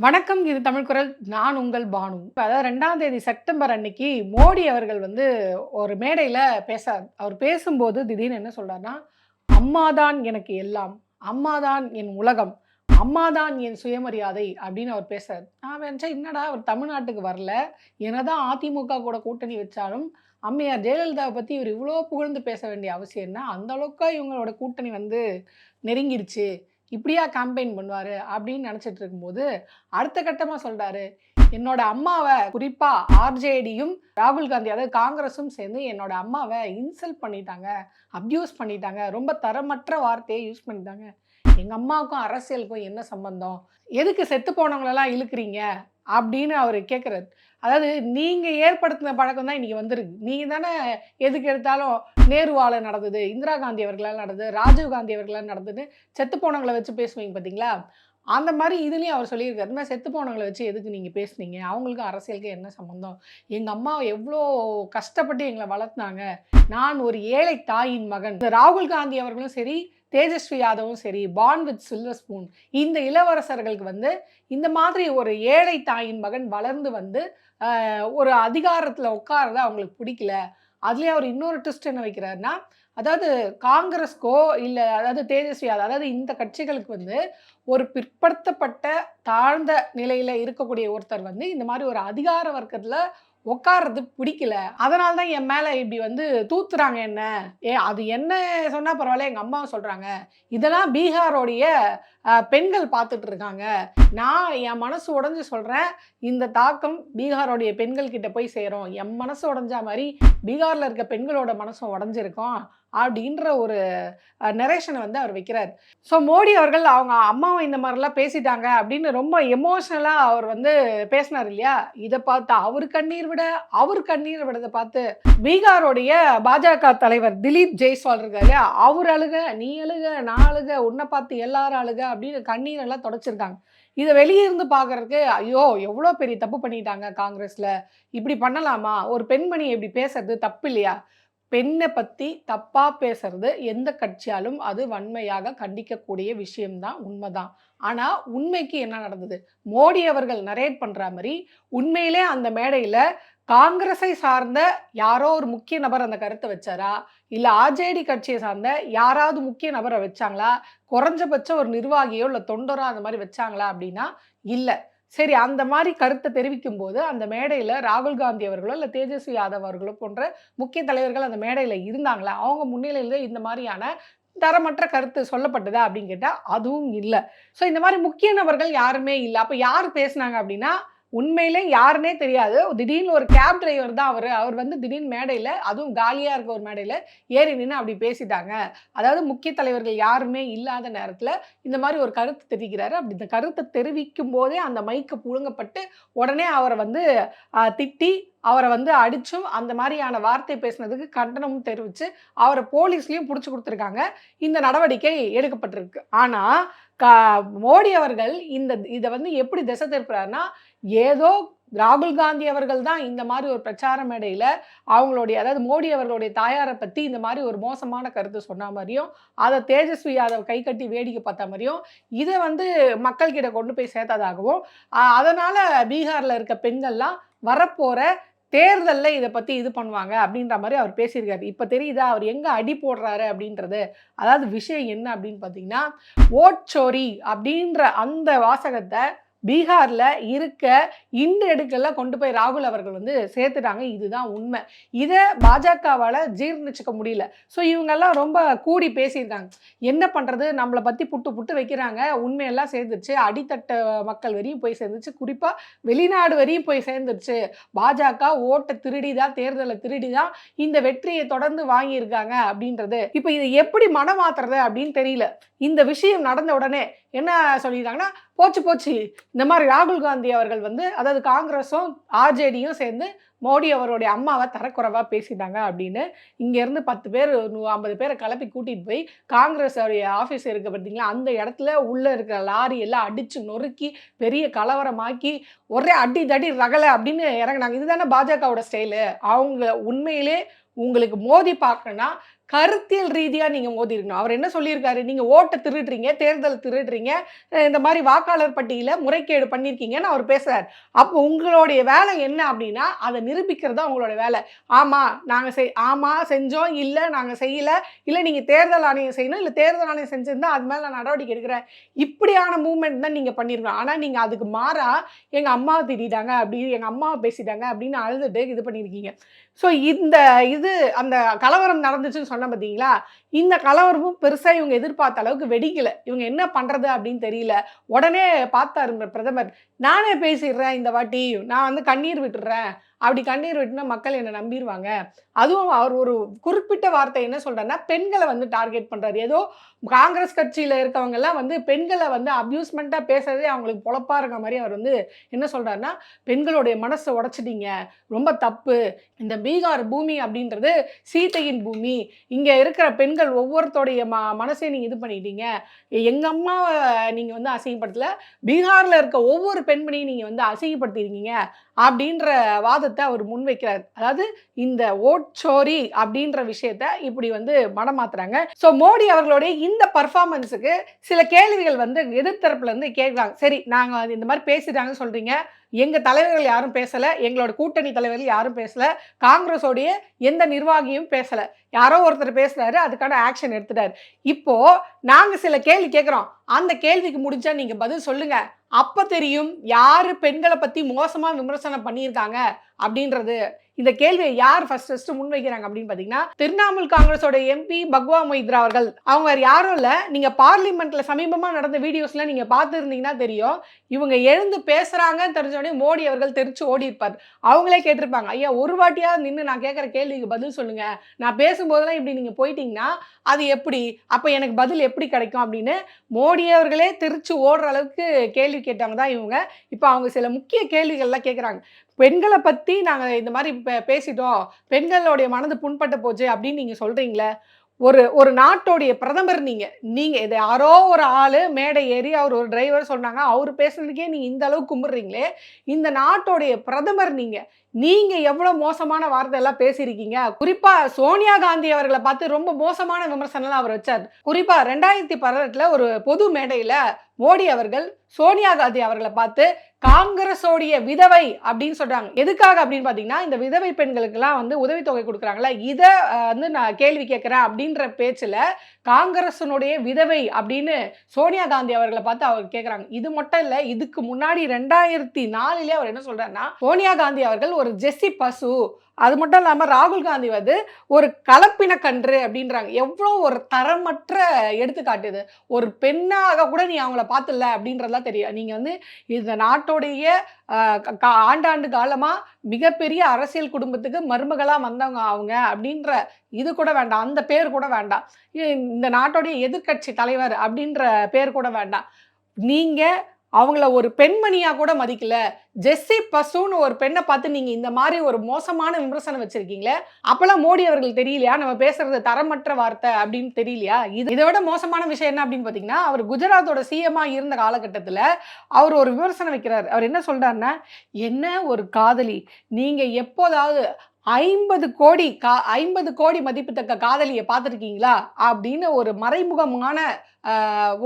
வணக்கம் இது தமிழ் குரல். நான் உங்கள் பானு. அதாவது ரெண்டாம் தேதி செப்டம்பர் அன்னைக்கு மோடி அவர்கள் வந்து ஒரு மேடையில் பேச அவர் பேசும்போது திடீர்னு என்ன சொல்கிறாருன்னா அம்மாதான் எனக்கு எல்லாம். அம்மாதான் என் உலகம். அம்மாதான் என் சுயமரியாதை அப்படின்னு அவர் பேசுறார் நான் நினச்சேன் என்னடா அவர் தமிழ்நாட்டுக்கு வரல. என்னதான் அதிமுக கூட கூட்டணி வச்சாலும் அம்மையார் ஜெயலலிதாவை பற்றி இவர் இவ்வளோ புகழ்ந்து பேச வேண்டிய அவசியம் என்ன? அந்த அளவுக்கு இவங்களோட கூட்டணி வந்து நெருங்கிருச்சு. இப்படியா கேம்பெயின் பண்ணுவார் அப்படின்னு நினச்சிட்டு இருக்கும்போது அடுத்த கட்டமாக சொல்கிறாரு என்னோட அம்மாவை குறிப்பாக ஆர்ஜேடியும் ராகுல் காந்தி அதாவது காங்கிரஸும் சேர்ந்து என்னோட அம்மாவை இன்சல்ட் பண்ணிட்டாங்க அப்யூஸ் பண்ணிட்டாங்க ரொம்ப தரமற்ற வார்த்தையை யூஸ் பண்ணிட்டாங்க. எங்கள் அம்மாவுக்கும் அரசியலுக்கும் என்ன சம்பந்தம்? எதுக்கு செத்து போனவங்களெல்லாம் இழுக்கிறீங்க? அப்படின்னு அவர் கேட்குறாரு அதாவது நீங்கள் ஏற்படுத்தின பழக்கம் தான் இன்றைக்கி வந்திருக்கு. நீங்கள் தானே எதுக்கு எடுத்தாலும் நேருவால் நடந்தது இந்திரா காந்தி அவர்களால் நடந்தது ராஜீவ் காந்தி அவர்களால் நடந்ததுன்னு செத்து போனவங்களை வச்சு பேசுவீங்க பார்த்தீங்களா அந்த மாதிரி இதுலேயும் அவர் சொல்லியிருக்காரு. நான் செத்து போனவங்களை வச்சு எதுக்கு நீங்கள் பேசுனீங்க? அவங்களுக்கும் அரசியலுக்கு என்ன சம்மந்தம் எங்கள் அம்மா எவ்வளோ கஷ்டப்பட்டு எங்களை வளர்த்துனாங்க. நான் ஒரு ஏழை தாயின் மகன். ராகுல் காந்தி அவர்களும் சரி தேஜஸ்வி யாதவும் சரி பான் வித் சில்வர் ஸ்பூன் இந்த இளவரசர்களுக்கு வந்து இந்த மாதிரி ஒரு ஏழை தாயின் மகன் வளர்ந்து வந்து ஒரு அதிகாரத்தில் உட்காரத அவங்களுக்கு பிடிக்கல. அதுலேயே அவர் இன்னொரு ட்விஸ்ட் என்ன வைக்கிறாருன்னா அதாவது காங்கிரஸ்க்கோ இல்லை அதாவது தேஜஸ்வி யாதவ் அதாவது இந்த கட்சிகளுக்கு வந்து ஒரு பிற்படுத்தப்பட்ட தாழ்ந்த நிலையில் இருக்கக்கூடிய ஒருத்தர் வந்து இந்த மாதிரி ஒரு அதிகார வர்க்கத்தில் உட்கார்றது பிடிக்கல. அதனால தான் என் மேலே இப்படி வந்து தூத்துறாங்க என்ன? ஏ அது என்ன சொன்னால் பரவாயில்ல எங்கள் அம்மாவும் சொல்கிறாங்க இதெல்லாம் பீகாரோடைய பெண்கள் பார்த்துட்டு இருக்காங்க. நான் என் மனசு உடஞ்சி சொல்கிறேன் இந்த தாக்கம் பீகாரோடைய பெண்கள் கிட்ட போய் சேரும். என் மனசு உடஞ்சா மாதிரி பீகாரில் இருக்க பெண்களோட மனசும் உடஞ்சிருக்கும் அப்படின்ற ஒரு நெரேஷனை வந்து அவர் வைக்கிறார். ஸோ மோடி அவர்கள் அவங்க அம்மாவும் இந்த மாதிரிலாம் பேசிட்டாங்க அப்படின்னு ரொம்ப எமோஷ்னலாக அவர் வந்து பேசினார் இல்லையா? இதை பார்த்து அவர் கண்ணீர் விட அவர் கண்ணீர் விடதை பார்த்து பீகாரோடைய பாஜக தலைவர் திலீப் ஜெய்ஸ்வால் இருக்காரு அவர் அழுக நீ அழுக நான் அழுக உன்னை பார்த்து எல்லாரும் அழுக அப்படின்னு கண்ணீர் எல்லாம் தொடச்சிருக்காங்க. இதை வெளியே இருந்து பார்க்கறதுக்கு ஐயோ! எவ்வளோ பெரிய தப்பு பண்ணிட்டாங்க காங்கிரஸில். இப்படி பண்ணலாமா? ஒரு பெண்மணி இப்படி பேசுறது தப்பு இல்லையா பெண்ணை பற்றி தப்பாக பேசுறது எந்த கட்சியாலும் அது வன்மையாக கண்டிக்கக்கூடிய விஷயம்தான் உண்மைதான். ஆனால் உண்மைக்கு என்ன நடந்தது? மோடி அவர்கள் நரேட் பண்ணுற மாதிரி உண்மையிலே அந்த மேடையில் காங்கிரஸை சார்ந்த யாரோ ஒரு முக்கிய நபர் அந்த கருத்தை வச்சாரா? இல்லை ஆர்ஜேடி கட்சியை சார்ந்த யாராவது முக்கிய நபரை வச்சாங்களா? குறைஞ்சபட்சம் ஒரு நிர்வாகியோ இல்லை தொண்டரோ அந்த மாதிரி வச்சாங்களா அப்படின்னா இல்லை. சரி அந்த மாதிரி கருத்தை தெரிவிக்கும் போது அந்த மேடையில் ராகுல் காந்தி அவர்களோ இல்லை தேஜஸ்வி யாதவ் அவர்களோ போன்ற முக்கிய தலைவர்கள் அந்த மேடையில் இருந்தாங்களா? அவங்க முன்னிலையில் இந்த மாதிரியான தரமற்ற கருத்து சொல்லப்பட்டதா அப்படின்னு கேட்டால் அதுவும் இல்லை. ஸோ இந்த மாதிரி முக்கிய நபர்கள் யாருமே இல்லை. அப்போ யார் பேசுனாங்க அப்படின்னா உண்மையிலே யாருன்னே தெரியாது. திடீர்னு ஒரு கேப் டிரைவர் தான் அவர். அவர் வந்து திடீர்னு மேடையில் அதுவும் காலியாக இருக்க ஒரு மேடையில் ஏறி நின்று அப்படி பேசிட்டாங்க. அதாவது முக்கிய தலைவர்கள் யாருமே இல்லாத நேரத்தில் இந்த மாதிரி ஒரு கருத்து தெரிவிக்கிறாரு. அப்படி இந்த கருத்தை தெரிவிக்கும் போதே அந்த மைக்கு புழுங்கப்பட்டு உடனே அவரை வந்து திட்டி அவரை வந்து அடிச்சும் அந்த மாதிரியான வார்த்தை பேசினதுக்கு கண்டனமும் தெரிவித்து அவரை போலீஸ்லேயும் பிடிச்சி கொடுத்துருக்காங்க. இந்த நடவடிக்கை எடுக்கப்பட்டிருக்கு. ஆனால் கா மோடி அவர்கள் இந்த இதை வந்து எப்படி திசை திருப்புறாருன்னா ஏதோ ராகுல் காந்தி அவர்கள் தான் இந்த மாதிரி ஒரு பிரச்சார மேடையில் அவங்களுடைய அதாவது மோடி அவர்களுடைய தாயாரை பற்றி இந்த மாதிரி ஒரு மோசமான கருத்து சொன்ன மாதிரியும் அதை தேஜஸ்வி யாதவ் கை கட்டி வேடிக்கை பார்த்த மாதிரியும் இதை வந்து மக்கள்கிட்ட கொண்டு போய் சேர்த்ததாகவும் அதனால் பீகாரில் இருக்க பெண்கள்லாம் வரப்போகிற தேர்தலில் இதை பற்றி இது பண்ணுவாங்க அப்படின்ற மாதிரி அவர் பேசியிருக்காரு. இப்போ தெரியுதா? அவர் எங்கே அடி போடுறாரு அப்படின்றது? அதாவது விஷயம் என்ன அப்படின்னு பார்த்தீங்கன்னா ஓட்சோரி அப்படின்ற அந்த வாசகத்தை பீகாரில் இருக்க இண்டு எடுக்கல கொண்டு போய் ராகுல் அவர்கள் வந்து சேர்த்துட்டாங்க. இதுதான் உண்மை. இதை பாஜகவால் ஜீர்ணிச்சுக்க முடியல. ஸோ இவங்கெல்லாம் ரொம்ப கூடி பேசியிருக்காங்க. என்ன பண்ணுறது நம்மளை பற்றி புட்டு புட்டு வைக்கிறாங்க. உண்மையெல்லாம் சேர்ந்துருச்சு. அடித்தட்ட மக்கள் வரையும் போய் சேர்ந்துச்சு குறிப்பாக வெளிநாடு வரையும் போய் சேர்ந்துருச்சு. பாஜக ஓட்டை திருடி தான் தேர்தலை திருடி தான் இந்த வெற்றியை தொடர்ந்து வாங்கியிருக்காங்க அப்படின்றது. இப்போ இதை எப்படி மனம் அப்படின்னு தெரியல. இந்த விஷயம் நடந்த உடனே என்ன சொல்லியிருக்காங்கன்னா போச்சு போச்சு. இந்த மாதிரி ராகுல் காந்தி அவர்கள் வந்து அதாவது காங்கிரஸும் ஆர்ஜேடியும் சேர்ந்து மோடி அவருடைய அம்மாவை தரக்குறைவாக பேசிட்டாங்க அப்படின்னு இங்கேருந்து பத்து பேர் நூ ஐம்பது பேரை கிளப்பி கூட்டிகிட்டு போய் காங்கிரஸ் உடைய ஆஃபீஸ் இருக்க பார்த்தீங்களா? அந்த இடத்துல உள்ளே இருக்கிற லாரி எல்லாம் அடித்து நொறுக்கி பெரிய கலவரமாக்கி ஒரே அடி தடி ரகலை அப்படின்னு இறங்குனாங்க. இதுதானே பாஜகவோட ஸ்டைலு அவங்க உண்மையிலே உங்களுக்கு மோதி பார்க்கணும்னா கருத்தியல் ரீதியாக நீங்கள் மோதி இருக்கணும். அவர் என்ன சொல்லியிருக்காரு? நீங்கள் ஓட்டை திருடுறீங்க தேர்தல் திருடுறீங்க இந்த மாதிரி வாக்காளர் பட்டியலில் முறைகேடு பண்ணியிருக்கீங்கன்னு அவர் பேசுகிறார் அப்போ உங்களுடைய வேலை என்ன அப்படின்னா அதை நிரூபிக்கிறது தான் உங்களோட வேலை. ஆமாம் நாங்கள் செய் ஆமாம் செஞ்சோம் இல்லை நாங்கள் செய்யலை இல்லை நீங்கள் தேர்தல் ஆணையம் செய்யணும் இல்லை தேர்தல் ஆணையம் செஞ்சிருந்தால் அது மேலே நான் நடவடிக்கை எடுக்கிறேன். இப்படியான மூவ்மெண்ட் தான் நீங்கள் பண்ணியிருக்கணும் ஆனால் நீங்கள் அதுக்கு மாறாக எங்கள் அம்மாவை திட்டாங்க அப்படி எங்கள் அம்மாவை பேசிட்டாங்க அப்படின்னு அழுதுட்டு இது பண்ணியிருக்கீங்க. ஸோ இந்த இது அந்த கலவரம் நடந்துச்சுன்னு சொன்ன பார்த்தீங்களா இந்த கலவரமும் பெருசாக இவங்க எதிர்பார்த்த அளவுக்கு வெடிக்கல. இவங்க என்ன பண்ணுறது அப்படின்னு தெரியல. உடனே பார்த்தாரு பிரதமர். நானே பேசிடுறேன் இந்த வாட்டி. நான் வந்து கண்ணீர் விட்டுறேன் அப்படி கண்ணீர் விட்டுனா மக்கள் என்னை நம்பிடுவாங்க அதுவும் அவர் ஒரு குறிப்பிட்ட வார்த்தை என்ன சொல்கிறாருன்னா பெண்களை வந்து டார்கெட் பண்ணுறாரு ஏதோ காங்கிரஸ் கட்சியில் இருக்கவங்கெல்லாம் வந்து பெண்களை வந்து அப்யூஸ்மெண்ட்டாக பேசுறதே அவங்களுக்கு பொழப்பா இருக்க மாதிரி அவர் வந்து என்ன சொல்கிறாருன்னா பெண்களுடைய மனசை உடச்சிட்டீங்க. ரொம்ப தப்பு. இந்த பீகார் பூமி அப்படின்றது சீதையின் பூமி. இங்கே இருக்கிற பெண்கள் ஒவ்வொருத்தோடைய ம மனசையும் நீங்கள் இது பண்ணிட்டீங்க. எங்கள் அம்மாவை நீங்கள் வந்து அசிங்கப்படுத்தலை. பீகாரில் இருக்க ஒவ்வொரு பெண்மணியும் நீங்கள் வந்து அசிங்கப்படுத்திருக்கீங்க. அப்படின்ற வாதத்தை அவர் முன்வைக்கிறார் அதாவது இந்த ஓட்சோரி அப்படின்ற விஷயத்த இப்படி வந்து மடமாத்துறாங்க ஸோ மோடி அவர்களுடைய இந்த பர்ஃபார்மன்ஸுக்கு சில கேள்விகள் வந்து எதிர்த்தரப்புல இருந்து கேட்குறாங்க. சரி நாங்கள் இந்த மாதிரி பேசிட்டாங்கன்னு சொல்றீங்க. எங்க தலைவர்கள் யாரும் பேசல. எங்களோட கூட்டணி தலைவர்கள் யாரும் பேசல. காங்கிரஸோடைய எந்த நிர்வாகியும் பேசல. யாரோ ஒருத்தர் பேசுறாரு அதுக்கான ஆக்ஷன் எடுத்துட்டாரு. இப்போ நாங்க சில கேள்வி கேட்குறோம். அந்த கேள்விக்கு முடிஞ்சா நீங்க பதில் சொல்லுங்க. அப்போ தெரியும் யார் பெண்களை பற்றி மோசமாக விமர்சனம் பண்ணியிருக்காங்க அப்படின்றது. இந்த கேள்வியை யார் ஃபர்ஸ்ட் ஃபர்ஸ்ட் முன்வைக்கிறாங்க அப்படின்னு பார்த்தீங்கன்னா திரிணாமுல் காங்கிரஸோட எம்பி பக்வா மொய்த்ரா அவர்கள். அவங்க வேறு யாரும் இல்லை. நீங்கள் பார்லிமெண்ட்ல சமீபமாக நடந்த வீடியோஸ்லாம் நீங்கள் பார்த்துருந்தீங்கன்னா தெரியும். இவங்க எழுந்து பேசுகிறாங்கன்னு தெரிஞ்சோடனே மோடி அவர்கள் தெரிச்சு ஓடி இருப்பார் அவங்களே கேட்டிருப்பாங்க ஐயா ஒரு வாட்டியாவது நின்று நான் கேட்குற கேள்விக்கு பதில் சொல்லுங்க. நான் பேசும்போதெல்லாம் இப்படி நீங்கள் போயிட்டீங்கன்னா அது எப்படி? அப்போ எனக்கு பதில் எப்படி கிடைக்கும்? அப்படின்னு மோடி அவர்களே திருச்சு ஓடுற அளவுக்கு கேள்வி கேட்டவங்க தான் இவங்க. இப்போ அவங்க சில முக்கிய கேள்விகள்லாம் கேட்குறாங்க பெண்களை பற்றி நாங்கள் இந்த மாதிரி பேசிட்டோம். பெண்களுடைய மனது புண்பட்டு போச்சு அப்படின்னு நீங்கள் சொல்கிறீங்களே ஒரு ஒரு நாட்டோடைய பிரதமர் நீங்கள் நீங்கள் இது யாரோ ஒரு ஆள் மேடை ஏறி அவர் ஒரு டிரைவர் சொன்னாங்க அவர் பேசுனதுக்கே நீங்கள் இந்த அளவுக்கு கும்பிட்றீங்களே இந்த நாட்டோடைய பிரதமர் நீங்கள் நீங்கள் எவ்வளோ மோசமான வார்த்தை எல்லாம் பேசியிருக்கீங்க? குறிப்பாக சோனியா காந்தி அவர்களை பார்த்து ரொம்ப மோசமான விமர்சனம்லாம் அவர் வச்சார். குறிப்பாக ரெண்டாயிரத்தி பதினெட்டில் ஒரு பொது மேடையில் மோடி அவர்கள் சோனியா காந்தி அவர்களை பார்த்து காங்கிரஸோடைய விதவை அப்படின்னு சொல்றாங்க. எதுக்காக அப்படின்னு பார்த்தீங்கன்னா இந்த விதவை பெண்களுக்கெல்லாம் வந்து உதவித்தொகை கொடுக்குறாங்களா இதை வந்து நான் கேள்வி கேட்குறேன் அப்படின்ற பேச்சில் காங்கிரஸினுடைய விதவை அப்படின்னு சோனியா காந்தி அவர்களை பார்த்து அவர் கேட்குறாங்க இது மட்டும் இல்லை இதுக்கு முன்னாடி ரெண்டாயிரத்தி நாலுலேயே அவர் என்ன சொல்றாருன்னா சோனியா காந்தி அவர்கள் ஒரு ஜெஸ்ஸி பசு அது மட்டும் இல்லாமல் ராகுல் காந்தி வந்து ஒரு கலப்பின கன்று அப்படின்றாங்க. எவ்வளோ ஒரு தரமற்ற எடுத்துக்காட்டுது ஒரு பெண்ணாக கூட நீ அவங்கள பார்த்துல அப்படின்றதெல்லாம் தெரியும் நீங்கள் வந்து இந்த நாட்டோடைய க- ஆண்டாண்டு காலமாக மிகப்பெரிய அரசியல் குடும்பத்துக்கு மருமகளாக வந்தவங்க அவங்க அப்படின்ற இது கூட வேண்டாம். அந்த பேர் கூட வேண்டாம். இந்த நாட்டோடைய எதிர்க்கட்சி தலைவர் அப்படின்ற பேர் கூட வேண்டாம். நீங்கள் அவங்கள ஒரு பெண்மணியாக கூட மதிக்கல. ஜெஸ்ஸி பசுன்னு ஒரு பெண்ணை பார்த்து நீங்கள் இந்த மாதிரி ஒரு மோசமான விமர்சனம் வச்சுருக்கீங்களே அப்போல்லாம் மோடி அவர்கள் தெரியலையா? நம்ம பேசுறது தரமற்ற வார்த்தை அப்படின்னு தெரியலையா? இது இதை விட மோசமான விஷயம் என்ன அப்படின்னு பார்த்தீங்கன்னா அவர் குஜராத்தோட சிஎமாக இருந்த காலகட்டத்தில் அவர் ஒரு விமர்சனம் வைக்கிறார். அவர் என்ன சொல்கிறாருன்னா என்ன ஒரு காதலி? நீங்கள் எப்போதாவது ஐம்பது கோடி கா ஐம்பது கோடி மதிப்புத்தக்க காதலியை பார்த்துருக்கீங்களா? அப்படின்னு ஒரு மறைமுகமான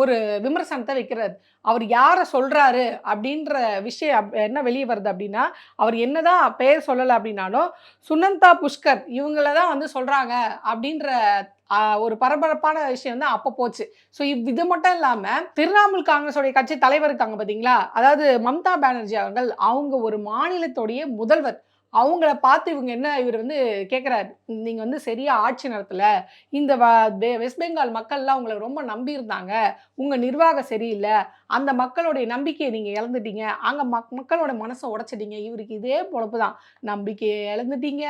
ஒரு விமர்சனத்தை வைக்கிறார் அவர் யாரை சொல்கிறாரு அப்படின்ற விஷயம் என்ன வெளியே வருது அப்படின்னா அவர் என்னதான் பெயர் சொல்லலை அப்படின்னாலும் சுனந்தா புஷ்கர் இவங்கள தான் வந்து சொல்கிறாங்க அப்படின்ற ஒரு பரபரப்பான விஷயம் தான் அப்போ போச்சு. ஸோ இது மட்டும் இல்லாமல் திரிணாமுல் காங்கிரஸோடைய கட்சி தலைவர் இருக்காங்க பார்த்தீங்களா அதாவது மம்தா பானர்ஜி அவர்கள் அவங்க ஒரு மாநிலத்தோடைய முதல்வர். அவங்கள பார்த்து இவங்க என்ன இவர் வந்து கேட்குறாரு நீங்கள் வந்து சரியாக ஆட்சி நடத்தலை. இந்த வ- பெ- வெஸ்ட் பெங்கால் மக்கள்லாம் உங்களை ரொம்ப நம்பியிருந்தாங்க. உங்கள் நிர்வாகம் சரியில்லை. அந்த மக்களுடைய நம்பிக்கையை நீங்கள் இழந்துட்டீங்க. அங்கே மக் மக்களோட மனசை உடைச்சிட்டீங்க. இவருக்கு இதே பொழப்பு தான். நம்பிக்கையை இழந்துட்டீங்க.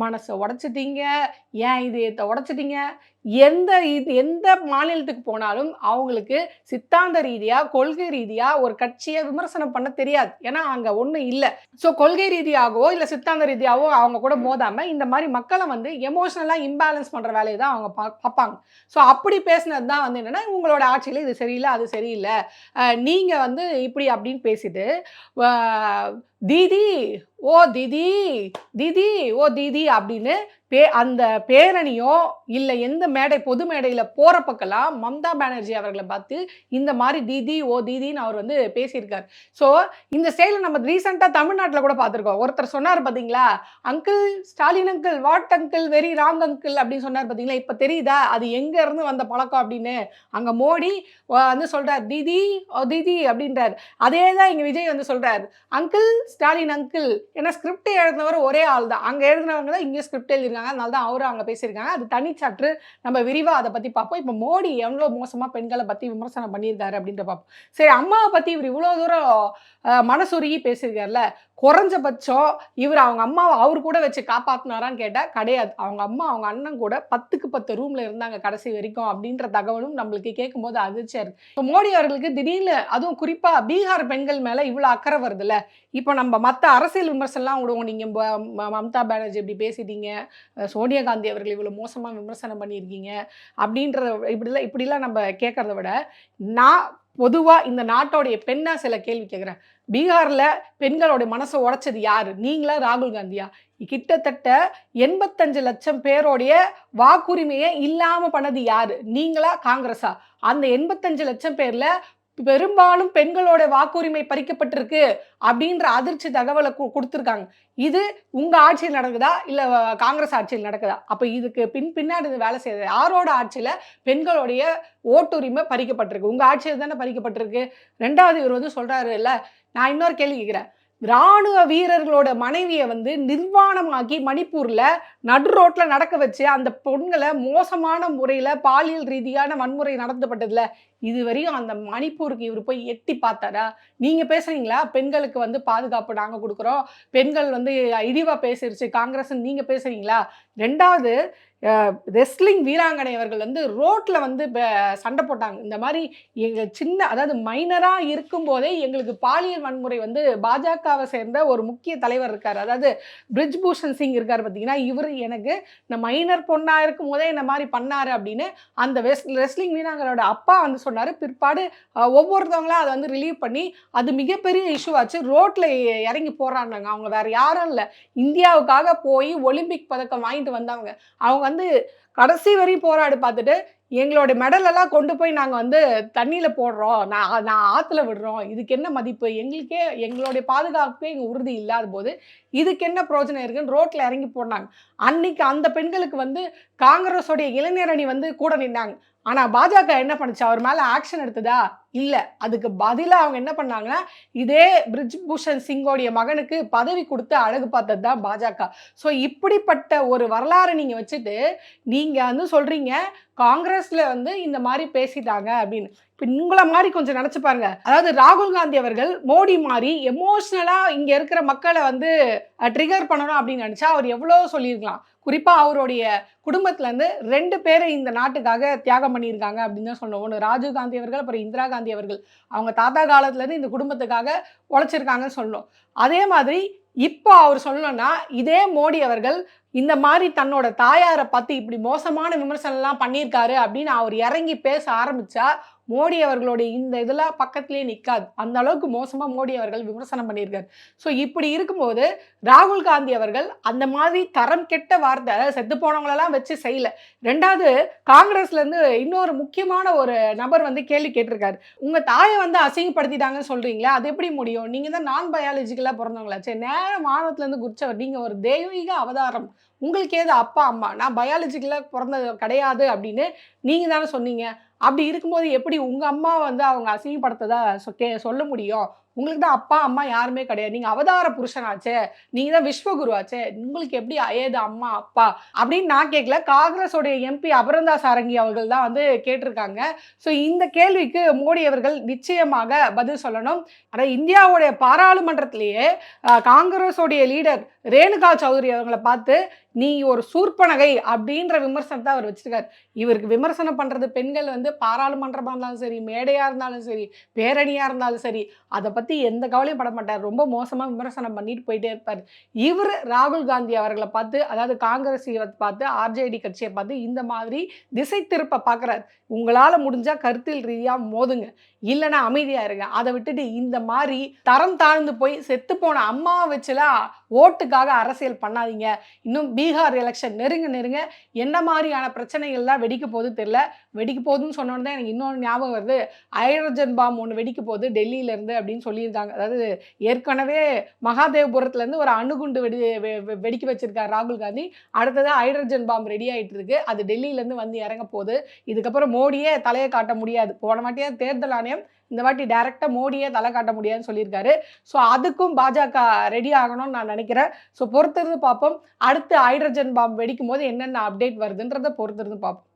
மனசை உடச்சிட்டீங்க. ஏன் இதயத்தை உடச்சிட்டீங்க? எந்த இது எந்த மாநிலத்துக்கு போனாலும் அவங்களுக்கு சித்தாந்த ரீதியாக கொள்கை ரீதியாக ஒரு கட்சியை விமர்சனம் பண்ண தெரியாது. ஏன்னா அங்கே ஒன்றும் இல்லை. ஸோ கொள்கை ரீதியாகவோ இல்லை சித்தாந்த ரீதியாகவோ அவங்க கூட மோதாமல் இந்த மாதிரி மக்களை வந்து எமோஷனலாக இம்பேலன்ஸ் பண்ணுற வேலையை தான் அவங்க பா பார்ப்பாங்க. ஸோ அப்படி பேசினது தான் வந்து என்னென்னா உங்களோட ஆட்சியில் இது சரியில்லை அது சரியில்லை. நீங்கள் வந்து இப்படி அப்படின்னு பேசிட்டு தீதி ஓ தீதி தீதி ஓ தீதி அப்படின்னு பே அந்த பேரணியோ இல்லை எந்த மேடை பொது மேடையில் போகிற பக்கம்லாம் மம்தா பானர்ஜி அவர்களை பார்த்து இந்த மாதிரி தீதி ஓ தீதின்னு அவர் வந்து பேசியிருக்கார். ஸோ இந்த செயலை நம்ம ரீசெண்டாக தமிழ்நாட்டில் கூட பார்த்துருக்கோம். ஒருத்தர் சொன்னார் பார்த்தீங்களா? Uncle Stalin uncle what uncle very wrong uncle அப்படின்னு சொன்னார் பார்த்தீங்களா? இப்போ தெரியுதா? அது எங்கேருந்து வந்த பழக்கம் அப்படின்னு. அங்கே மோடி வந்து சொல்கிறார் தீதி ஓ தீதி அப்படின்றார். அதே தான் இங்கே விஜய் வந்து சொல்கிறார் அங்கிள் ஸ்டாலின் அங்கிள் ஏன்னா ஸ்கிரிப்ட் எழுதினவர் ஒரே ஆள் தான் அங்கே எழுதினவங்க தான் இங்கே ஸ்கிரிப்ட் பேசியிருக்காங்க. அதனால தான் அவரும் அங்கே பேசியிருக்காங்க. அது தனிச்சாற்று நம்ம விரிவாக அதை பற்றி பார்ப்போம். இப்போ மோடி எவ்வளோ மோசமாக பெண்களை பற்றி விமர்சனம் பண்ணியிருக்காரு அப்படின்ற பார்ப்போம். சரி அம்மாவை பற்றி இவர் இவ்வளோ தூரம் மனசுருகி பேசியிருக்காருல குறைஞ்சபட்சம் இவர் அவங்க அம்மாவை அவர் கூட வச்சு காப்பாற்றினாரான்னு கேட்டால் கிடையாது. அவங்க அம்மா அவங்க அண்ணன் கூட பத்துக்கு பத்து ரூமில் இருந்தாங்க கடைசி வரைக்கும் அப்படின்ற தகவலும் நம்மளுக்கு கேட்கும்போது அதிர்ச்சியா இருக்கு. இப்போ மோடி அவர்களுக்கு திடீர்னு அதுவும் குறிப்பாக பீகார் பெண்கள் மேலே இவ்வளோ அக்கறை வருதுல்ல. இப்போ நம்ம மற்ற அரசியல் விமர்சனம்லாம் விடுவோம். நீங்கள் மம்தா பானர்ஜி இப்படி பேசிட்டீங்க. சோனியா காந்தி அவர்கள் இவ்வளோ மோசமாக விமர்சனம் பண்ணியிருக்கீங்க அப்படின்றத இப்படிலாம் இப்படிலாம் நம்ம கேட்குறத விட நான் பொதுவாக இந்த நாட்டோடைய பெண்ணாக சில கேள்வி கேட்குறேன். பீகாரில் பெண்களோட மனசை உடைச்சது யார்? நீங்களா ராகுல் காந்தியா? கிட்டத்தட்ட எண்பத்தஞ்சு லட்சம் பேரோடைய வாக்குரிமையை இல்லாமல் பண்ணது யார்? நீங்களா காங்கிரஸா? அந்த எண்பத்தஞ்சு லட்சம் பேரில் பெரும்பாலும் பெண்களோட வாக்குரிமை பறிக்கப்பட்டிருக்கு அப்படின்ற அதிர்ச்சி தகவலை கு- இது உங்கள் ஆட்சியில் நடக்குதா? இல்லை காங்கிரஸ் ஆட்சியில் நடக்குதா? அப்போ இதுக்கு பின் பின்னாடி இது வேலை செய்யுது. யாரோட ஆட்சியில் பெண்களுடைய ஓட்டுரிமை பறிக்கப்பட்டிருக்கு? உங்கள் ஆட்சியில் தானே பறிக்கப்பட்டிருக்கு. ரெண்டாவது இவர் வந்து சொல்கிறாரு இல்லை நான் இன்னொரு கேள்வி கேட்குறேன் ராணுவ வீரர்களோட மனைவியை வந்து நிர்வாணமாக்கி மணிப்பூரில் நடு ரோட்டில் நடக்க வச்சு அந்த பெண்களை மோசமான முறையில் பாலியல் ரீதியான வன்முறை நடத்தப்பட்டதுல இதுவரையும் அந்த மணிப்பூருக்கு இவர் போய் எட்டி பார்த்தாரா? நீங்கள் பேசுறீங்களா? பெண்களுக்கு வந்து பாதுகாப்பு நாங்கள் கொடுக்குறோம். பெண்கள் வந்து இழிவாக பேசிருச்சு. காங்கிரஸ் நீங்கள் பேசுகிறீங்களா ரெண்டாவது ரெஸ்லிங் வீராங்கனை அவர்கள் வந்து ரோட்டில் வந்து சண்டை போட்டாங்க. இந்த மாதிரி எங்கள் சின்ன அதாவது மைனராக இருக்கும்போதே எங்களுக்கு பாலியல் வன்முறை வந்து பாஜகவை சேர்ந்த ஒரு முக்கிய தலைவர் இருக்கார். அதாவது பிரிஜ் பூஷன் சிங் இருக்கார் பார்த்தீங்கன்னா இவர் எனக்கு இந்த மைனர் பொண்ணாக இருக்கும் போதே இந்த மாதிரி பண்ணார் அப்படின்னு அந்த வெஸ் ரெஸ்லிங் வீராங்கனோட அப்பா வந்து சொன்னார். பிற்பாடு ஒவ்வொருத்தவங்களும் அதை வந்து ரிலீவ் பண்ணி அது மிகப்பெரிய இஷ்யூ ஆச்சு. இறங்கி போகிறாங்க அவங்க வேறு யாரும் இல்லை. இந்தியாவுக்காக போய் ஒலிம்பிக் பதக்கம் வாங்கிட்டு வந்தவங்க. அவங்க வந்து கடைசி வரையும் போராடி பார்த்துட்டு எங்களோட மெடலெல்லாம் கொண்டு போய் நாங்கள் வந்து தண்ணியில் போடுறோம். நான் நான் ஆற்றுல விடுறோம். இதுக்கு என்ன மதிப்பு? எங்களுக்கே எங்களுடைய பாதுகாப்புக்கே இங்கே உறுதி இல்லாத போது இதுக்கு என்ன பிரோஜனம் இருக்குன்னு ரோட்டில் இறங்கி போனாங்க. அன்னைக்கு அந்த பெண்களுக்கு வந்து காங்கிரஸோடைய இளைஞரணி வந்து கூட நின்னாங்க. ஆனால் பாஜக என்ன பண்ணுச்சு? அவர் மேலே ஆக்ஷன் எடுத்ததா? இல்லை. அதுக்கு பதிலாக அவங்க என்ன பண்ணாங்கன்னா இதே பிரிஜ் பூஷன் சிங்கோடைய மகனுக்கு பதவி கொடுத்து அழகு பார்த்தது தான் பாஜக. ஸோ இப்படிப்பட்ட ஒரு வரலாறை நீங்கள் வச்சுட்டு நீங்கள் வந்து சொல்கிறீங்க காங்கிரஸில் வந்து இந்த மாதிரி பேசிட்டாங்க அப்படின்னு. இப்போ உங்களை மாதிரி கொஞ்சம் நினச்சி பாருங்க. அதாவது ராகுல் காந்தி அவர்கள் மோடி மாதிரி எமோஷ்னலாக இங்கே இருக்கிற மக்களை வந்து ட்ரிகர் பண்ணணும் அப்படின்னு நினச்சா அவர் எவ்வளோ சொல்லியிருக்கலாம். குறிப்பாக அவருடைய குடும்பத்துலேருந்து ரெண்டு பேரை இந்த நாட்டுக்காக தியாகம் பண்ணியிருக்காங்க அப்படின்னு தான் சொல்லணும். ஒன்று ராஜீவ் காந்தி அவர்கள் அப்புறம் இந்திரா காந்தி அவர்கள். அவங்க தாத்தா காலத்துலேருந்து இந்த குடும்பத்துக்காக உழைச்சிருக்காங்கன்னு சொல்லணும். அதே மாதிரி இப்போ அவர் சொல்லணும்னா இதே மோடி அவர்கள் இந்த மாதிரி தன்னோட தாயாரை பற்றி இப்படி மோசமான விமர்சனம்லாம் பண்ணியிருக்காரு அப்படின்னு அவர் இறங்கி பேச ஆரம்பித்தா மோடி அவர்களுடைய இந்த இதெல்லாம் பக்கத்துலேயே நிற்காது அந்த அளவுக்கு மோசமாக மோடி அவர்கள் விமர்சனம் பண்ணியிருக்காரு. ஸோ இப்படி இருக்கும்போது ராகுல் காந்தி அவர்கள் அந்த மாதிரி தரம் கெட்ட வார்த்தை அதாவது செத்து போனவங்களெல்லாம் வச்சு செய்யல. ரெண்டாவது காங்கிரஸ்லேருந்து இன்னொரு முக்கியமான ஒரு நபர் வந்து கேள்வி கேட்டிருக்காரு. உங்கள் தாயை வந்து அசிங்கப்படுத்திட்டாங்கன்னு சொல்கிறீங்களா அது எப்படி முடியும்? நீங்கள் தான் நான் பயாலஜிக்கலாக பிறந்தவங்களா சரி நேரம் வானத்துலேருந்து குடிச்சவர். நீங்கள் ஒரு தெய்வீக அவதாரம். உங்களுக்கு ஏது அப்பா அம்மா? நான் பயாலஜிக்கலாக பிறந்தது கிடையாது அப்படின்னு நீங்கள் தானே சொன்னீங்க. அப்படி இருக்கும்போது எப்படி உங்கள் அம்மா வந்து அவங்க அசிங்கப்படுத்ததா சொ- கே சொல்ல முடியும்? உங்களுக்கு தான் அப்பா அம்மா யாருமே கிடையாது. நீங்கள் அவதார புருஷனாச்சே நீங்கள் தான் விஸ்வகுருவாச்சே உங்களுக்கு எப்படி ஏது அம்மா அப்பா அப்படின்னு நான் கேட்கல. காங்கிரஸோடைய எம்பி அபரந்தா சாரங்கி அவர்கள் தான் வந்து கேட்டிருக்காங்க. ஸோ இந்த கேள்விக்கு மோடி அவர்கள் நிச்சயமாக பதில் சொல்லணும். ஆனால் இந்தியாவுடைய பாராளுமன்றத்திலேயே காங்கிரஸோடைய லீடர் ரேணுகா சௌத்ரி அவங்களை பார்த்து நீ ஒரு சூர்பனகை அப்படின்ற விமர்சனத்தை அவர் வச்சிருக்காரு. இவருக்கு விமர்சனம் பண்ணுறது பெண்கள் வந்து பாராளுமன்றமாக இருந்தாலும் சரி மேடையாக இருந்தாலும் சரி பேரணியாக இருந்தாலும் சரி அதை பற்றி எந்த கவலையும் பட மாட்டார். ரொம்ப மோசமாக விமர்சனம் பண்ணிட்டு போயிட்டே இருப்பார். இவர் ராகுல் காந்தி அவர்களை பார்த்து அதாவது காங்கிரஸ் பார்த்து ஆர்ஜேடி கட்சியை பார்த்து இந்த மாதிரி திசை திருப்ப பார்க்குறாரு உங்களால் முடிஞ்சால் கருத்தில் ரீதியாக மோதுங்க. இல்லைன்னா அமைதியாக இருங்க. அதை விட்டுட்டு இந்த மாதிரி தரம் தாழ்ந்து போய் செத்து போன அம்மாவை வச்சுலாம் ஓட்டுக்காக அரசியல் பண்ணாதீங்க. இன்னும் பீகார் எலெக்ஷன் நெருங்க நெருங்க என்ன மாதிரியான பிரச்சனைகள்லாம் வெடிக்க போகுது தெரியல. வெடிக்க போகுதுன்னு சொன்னோன்னு தான் எனக்கு இன்னொன்று ஞாபகம் வருது. ஹைட்ரஜன் பாம் ஒன்று வெடிக்க போகுது டெல்லியிலேருந்து அப்படின்னு சொல்லியிருக்காங்க அதாவது ஏற்கனவே மகாதேவபுரத்துலேருந்து ஒரு அணுகுண்டு வெடி வெ- வெ- வெடிக்க வச்சிருக்கார் ராகுல் காந்தி. அடுத்தது ஹைட்ரஜன் பாம் ரெடி ஆகிட்டு இருக்கு. அது டெல்லியிலேருந்து வந்து இறங்க போகுது. இதுக்கப்புறம் மோடியே தலையை காட்ட முடியாது. போன வாட்டியே தேர்தல் ஆணையம் இந்த வாட்டி டைரெக்டாக மோடியே தலை காட்ட முடியாதுன்னு சொல்லியிருக்காரு. ஸோ அதுக்கும் பாஜக ரெடி ஆகணும்னு நான் நினைக்கிறேன். ஸோ பொறுத்திருந்து பார்ப்போம். அடுத்து ஹைட்ரஜன் பாம்பு வெடிக்கும் போது என்னென்ன அப்டேட் வருதுன்றதை பொறுத்திருந்து பார்ப்போம்.